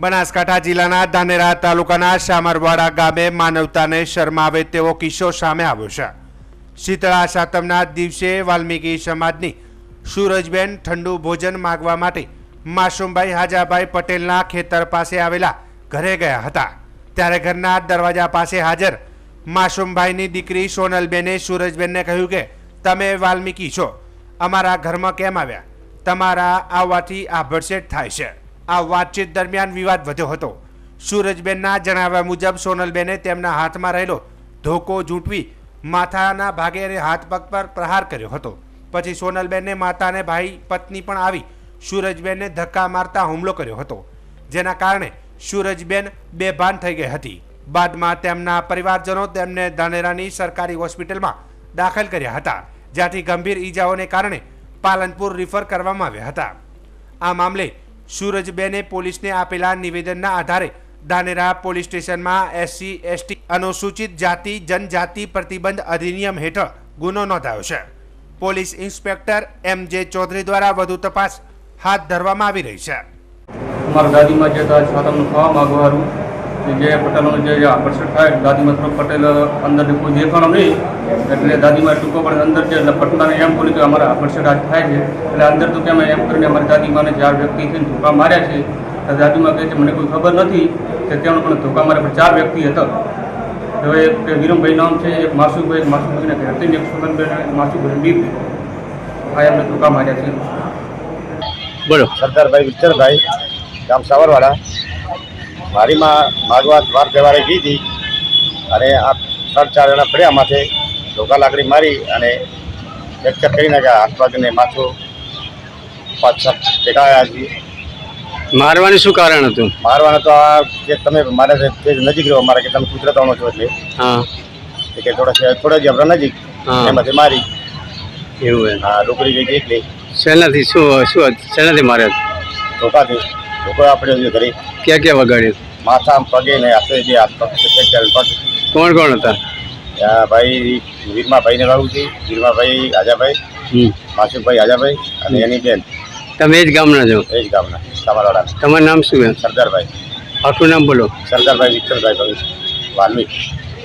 બનાસકાંઠા જિલ્લાના ધાનેરા તાલુકાના શામરવાડા ગામે માનવતાને શરમાવે તેવો કિસ્સો સામે આવ્યો છે. શીતળા સાતમના દિવસે વાલ્મીકી સમાજની સૂરજબેન ઠંડુ ભોજન માગવા માટે માસુમભાઈ હાજાભાઈ પટેલના ખેતર પાસે આવેલા ઘરે ગયા હતા. ત્યારે ઘરના દરવાજા પાસે હાજર માસુમભાઈની દીકરી સોનલબેને સૂરજબેનને કહ્યું કે, તમે વાલ્મીકી છો. અમારા ઘરમાં કેમ આવ્યા? તમારા આવવાથી આ થાય છે. આ વાતચીત દરમિયાન વિવાદ વધ્યો હતો. સૂરજબેનના જણાવ્યા મુજબ સોનલબેને તેમના હાથમાં રહેલો ધોકો ઝૂંટવી માથાના ભાગે અને હાથ પગ પર પ્રહાર કર્યો હતો. પછી સોનલબેનને માતા અને ભાઈ પત્ની પણ આવી સૂરજબેનને ધક્કા મારતા હુમલો કર્યો હતો. જેના કારણે સૂરજબેન બેભાન થઈ ગઈ હતી. બાદમાં તેમના પરિવારજનો તેમને ધાનેરાની સરકારી હોસ્પિટલમાં દાખલ કર્યા હતા, જ્યાંથી ગંભીર ઈજાઓને કારણે પાલનપુર રિફર કરવામાં આવ્યા હતા. આ મામલે સૂરજબેને પોલીસને આપેલા નિવેદનના આધારે ધાનેરા પોલીસ સ્ટેશનમાં એસસી, એસટી અનુસૂચિત જાતિ, જનજાતિ પ્રતિબંધ અધિનિયમ હેઠળ ગુનો નોંધાયો છે. પોલીસ ઇન્સ્પેક્ટર એમ જે ચૌધરી દ્વારા વધુ તપાસ હાથ ધરવામાં આવી રહી છે. અમારા દાદીમાં જતા હતા ખાવા ખાવા માગવારું જે પટેલનું જે આકર્ષણ થાય દાદીમાં થોડો પટેલ અંદર કોઈ દેખાણો નહીં. એટલે દાદીમાં ટૂંકો પણ અંદર જે એટલે પટનાને એમ બોલ્યું કે અમારા આકર્ષણ આજ થાય છે. એટલે અંદર તો કેમ એમ કરીને અમારી દાદીમાને ચાર વ્યક્તિ છે ધોકા માર્યા છે. તો દાદીમાં કહે છે મને કોઈ ખબર નથી કે તેમણે પણ ધોકા માર્યા. પણ ચાર વ્યક્તિ હતા. હવે એક વિરમભાઈ નામ છે એક માસુભાઈ એક માસુભાઈને ઘરથી એક સુગનભાઈ એક માસુભાઈ દીપ આ એમને ધોકા માર્યા છે. બોલો. સરદારભાઈ વિઠ્ઠલભાઈ ગામ સાવરવાડા. મારી માગવા વાર તહેવારે ગઈ હતી અને આ ત્રણ ચાર જણા પડ્યા માથે ધોકા લાકડી મારી અને ફ્રેક્ચર કરી નાખ્યા હાથ પગને માથું પાંચ સાત ટેકાયા છીએ મારવાનું શું કારણ હતું? મારવાનું તો આ કે તમે મારા તે નજીક રહો મારે કે તમે કુદરતાનો છો એટલે. હા. કે થોડા થોડા જ આપણા નજીક એમાંથી મારી. એવું હા ડુકરી ગઈ એટલે શેનાથી શું શું શેનાથી મારે ધોકાથી ધોકો આપણે ઘરે ક્યાં ક્યાં વગાડ્યું માથા પગે ને હાથે જે પગ. કોણ કોણ હતા? ત્યાં ભાઈ વીરમાભાઈને વાવું છે વીરમાભાઈ આજાભાઈ માસુભાઈ આજાભાઈ અને એની બેન. તમે એ જ ગામના છો? એ જ ગામના તમારા તમારું નામ શું સરદારભાઈ. આખું નામ બોલો. સરદારભાઈ વિઠ્ઠલભાઈ વાલ્મીકી.